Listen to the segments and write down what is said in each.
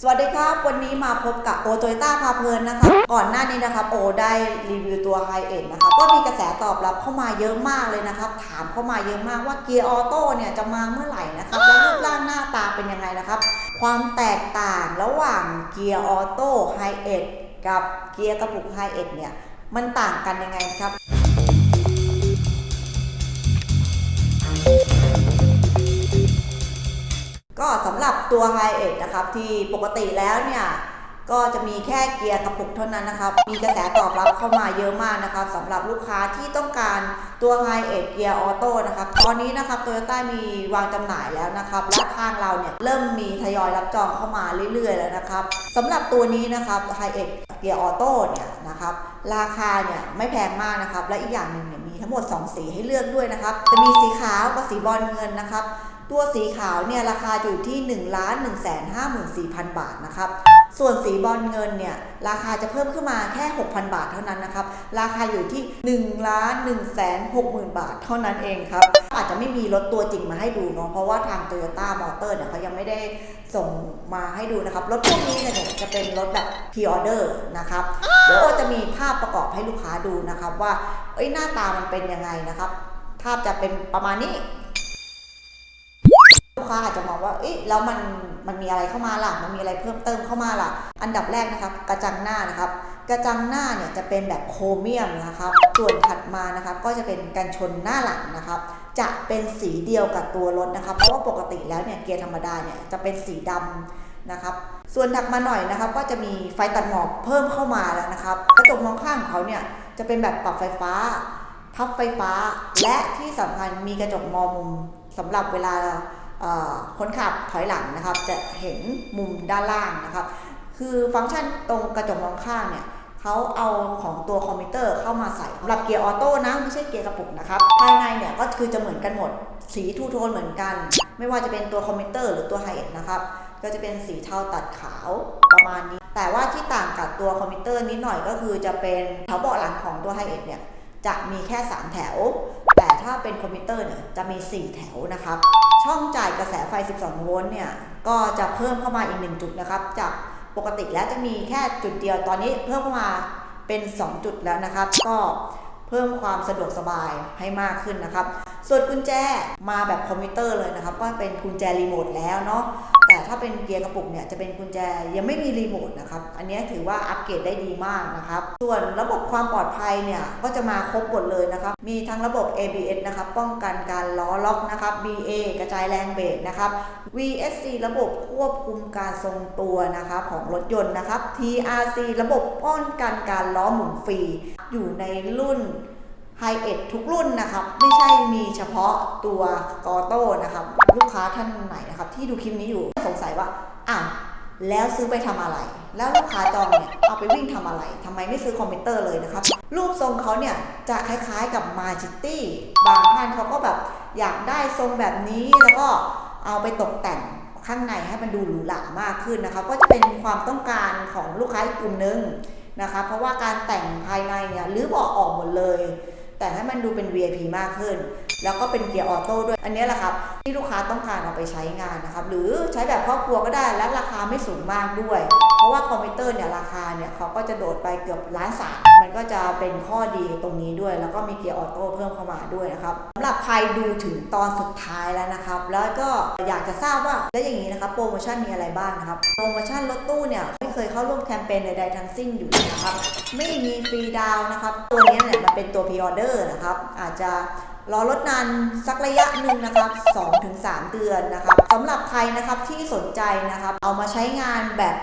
สวัสดีครับ วันนี้มาพบกับโอโตโยต้าพาเพลินนะครับก่อนหน้านี้นะครับโอได้รีวิวตัวไฮเอ็นนะครับก็มีกระแสตอบรับเข้ามาเยอะมากเลยนะครับ ถามเข้ามาเยอะมากว่าเกียร์ออโต้เนี่ยจะมาเมื่อไหร่นะครับแล้วรูปร่างหน้าตาเป็นยังไงนะครับ ความแตกต่างระหว่างเกียร์ออโต้ไฮเอ็นกับเกียร์กระปุกไฮเอ็นเนี่ยมันต่างกันยังไงครับ ก็สำหรับตัว h i เอ็นะครับที่ปกติแล้วเนี่ย ก็จะมีแค่เกียร์กระปุกเท่านั้นนะครับ มีกระแสตอบรับเข้ามาเยอะมากนะครับสำหรับลูกค้าที่ต้องการตัว h i เอ็เกียร์ออโต้นะครับตอนนี้นะครับโตโยต้ามีวางจำหน่ายแล้วนะครับ และทางเราเนี่ยเริ่มมีทยอยรับจองเข้ามาเรื่อยๆ แล้วนะครับสำหรับตัวนี้นะครับ h i เอ็เกียร์ออโต้เนี่ยนะครับราคาเนี่ยไม่แพงมากนะครับ และอีกอย่างหนึ่งเนี่ยมีทั้งหมด 2 สีให้เลือกด้วยนะครับจะมีสีขาวกับสีบอลเงินนะครับ ตัวสีขาวเนี่ยราคาอยู่ที่1 1 5 4 0 0 0 บาทนะครับ ส่วนสีบอลเงินเนี่ยราคาจะเพิ่มขึ้นมาแค่ 6,000 บาทเท่านั้นนะครับ ราคาอยู่ที่1ล้าน1แสน60,000 บาทเท่านั้นเองครับ อาจจะไม่มีรถตัวจริงมาให้ดูเนาะ เพราะว่าทาง Toyota Motor เนี่ยเขายังไม่ได้ส่งมาให้ดูนะครับ รถพวกนี้เนี่ยจะเป็นรถแบบ pre-order นะครับ เดี๋ยวจะมีภาพประกอบให้ลูกค้าดูนะครับว่า เอ้ยหน้าตามันเป็นยังไงนะครับ ภาพจะเป็นประมาณนี้ ค้าอาจจะมองว่า เอ๊ะ แล้วมันมันมีอะไรเข้ามาล่ะ มันมีอะไรเพิ่มเติมเข้ามาล่ะ อันดับแรกนะครับ กระจังหน้านะครับ กระจังหน้าเนี่ยจะเป็นแบบโครเมียมนะครับ ส่วนถัดมานะครับ ก็จะเป็นกันชนหน้าหลังนะครับ จะเป็นสีเดียวกับตัวรถนะครับ เพราะว่าปกติแล้วเนี่ยเกียร์ธรรมดาเนี่ยจะเป็นสีดำนะครับ ส่วนถัดมาหน่อยนะครับ ก็จะมีไฟตัดหมอกเพิ่มเข้ามาแล้วนะครับ กระจกมองข้างของเขาเนี่ยจะเป็นแบบปรับไฟฟ้า พับไฟฟ้า และที่สำคัญมีกระจกมองมุมสำหรับเวลา คนขับถอยหลังนะครับ จะเห็นมุมด้านล่างนะครับ คือฟังก์ชันตรงกระจกมองข้างเนี่ยเขาเอาของตัวคอมพิวเตอร์เข้ามาใส่สำหรับเกียร์ออโต้นะไม่ใช่เกียร์กระปุกนะครับ ภายในเนี่ยก็คือจะเหมือนกันหมด สีทูโทนเหมือนกัน ไม่ว่าจะเป็นตัวคอมพิวเตอร์หรือตัวไฮเอ็นนะครับ ก็จะเป็นสีเทาตัดขาวประมาณนี้ แต่ว่าที่ต่างกับตัวคอมพิวเตอร์นิดหน่อยก็คือจะเป็นแถวเบาะหลังของตัวไฮเอ็นเนี่ยจะมีแค่ 3 แถว แต่ถ้าเป็นคอมพิวเตอร์เนี่ยจะมี 4 แถวนะครับ ช่องจ่ายกระแสไฟ 12 โวลต์เนี่ยก็จะเพิ่มเข้ามาอีก 1 จุดนะครับ จากปกติแล้วจะมีแค่จุดเดียวตอนนี้เพิ่มเข้ามาเป็น 2 จุดแล้วนะครับ ก็เพิ่มความสะดวกสบายให้มากขึ้นนะครับ ส่วนกุญแจมาแบบคอมพิวเตอร์เลยนะครับ ก็เป็นกุญแจรีโมทแล้วเนาะแต่ถ้าเป็นเกียร์กระปุกเนี่ยจะเป็นกุญแจยังไม่มีรีโมทนะครับ อันนี้ถือว่าอัปเกรดได้ดีมากนะครับ ส่วนระบบความปลอดภัยเนี่ยก็จะมาครบหมดเลยนะครับ มีทั้งระบบ ABS นะครับป้องกันการล้อล็อกนะครับ BA กระจายแรงเบรกนะครับ VSC ระบบควบคุมการทรงตัวนะครับของรถยนต์นะครับ TRC ระบบป้องกันการล้อหมุนฟรี อยู่ในรุ่นไฮเอ็ดทุกรุ่นนะครับ ไม่ใช่มีเฉพาะตัวกอโต้นะครับ ลูกค้าท่านไหนนะครับ ที่ดูคลิปนี้อยู่สงสัยว่าอ้าว แล้วซื้อไปทำอะไร แล้วลูกค้าจองเนี่ยเอาไปวิ่งทำอะไรทำไมไม่ซื้อคอมพิวเตอร์เลยนะครับ รูปทรงเขาเนี่ยจะคล้ายๆกับมาจิตี้ บางท่านเขาก็แบบอยากได้ทรงแบบนี้แล้วก็เอาไปตกแต่งข้างในให้มันดูหรูหรามากขึ้นนะครับก็จะเป็นความต้องการของลูกค้าอีกกลุ่มนึงนะครับเพราะว่าการแต่งภายในเนี่ยรื้อบาะออกหมดเลย แต่ให้มันดูเป็น VIP มากขึ้น แล้วก็เป็นเกียร์ออโต้ด้วย อันนี้แหละครับ ที่ลูกค้าต้องการเอาไปใช้งานนะครับ หรือใช้แบบครอบครัวก็ได้และราคาไม่สูงมากด้วย เพราะว่าคอมพิวเตอร์เนี่ยราคาเนี่ยเขาก็จะโดดไปเกือบล้านสามมันก็จะเป็นข้อดีตรงนี้ด้วย แล้วก็มีเกียร์ออโต้เพิ่มเข้ามาด้วยนะครับสำหรับใครดูถึงตอนสุดท้ายแล้วนะครับ แล้วก็อยากจะทราบว่าแล้วอย่างนี้นะครับโปรโมชั่นมีอะไรบ้างนะครับโปรโมชั่นรถตู้เนี่ยไม่เคยเข้าร่วมแคมเปญใดๆทั้งสิ้นอยู่นะครับไม่มีฟรีดาวนะครับตัวนี้เนี่ยมันเป็นตัวพ r ออเดอร์นะครับอาจจะ รอรถนานสักระยะหนึ่งนะครับ2-3 เดือนนะครับสำหรับใครนะครับที่สนใจนะครับ เอามาใช้งานแบบ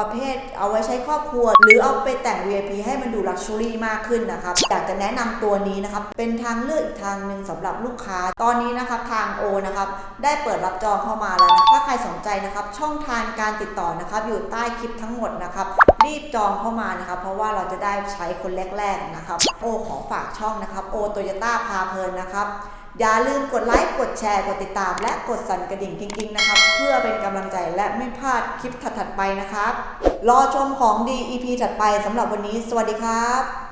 ประเภทเอาไว้ใช้ครอบครัว หรือเอาไปแต่ง VIP ให้มันดูลักชัวรี่มากขึ้นนะครับ อยากจะแนะนำตัวนี้นะครับ เป็นทางเลือกอีกทางหนึ่งสำหรับลูกค้า ตอนนี้นะครับทางโอนะครับได้เปิดรับจองเข้ามาแล้วนะถ้าใครสนใจนะครับ ช่องทางการติดต่อนะครับ อยู่ใต้คลิปทั้งหมดนะครับรีบจองเข้ามานะครับ เพราะว่าเราจะได้ใช้คนแรก ๆนะครับ โอขอฝากช่องนะครับโอโตโยต้าพาเพลินนะครับ อย่าลืมกดไลค์ กดแชร์ กดติดตาม และกดสั่นกระดิ่งกิ๊งๆนะครับ เพื่อเป็นกำลังใจและไม่พลาดคลิปถัดๆไปนะครับ รอชมของดี EP ถัดไปสำหรับวันนี้ สวัสดีครับ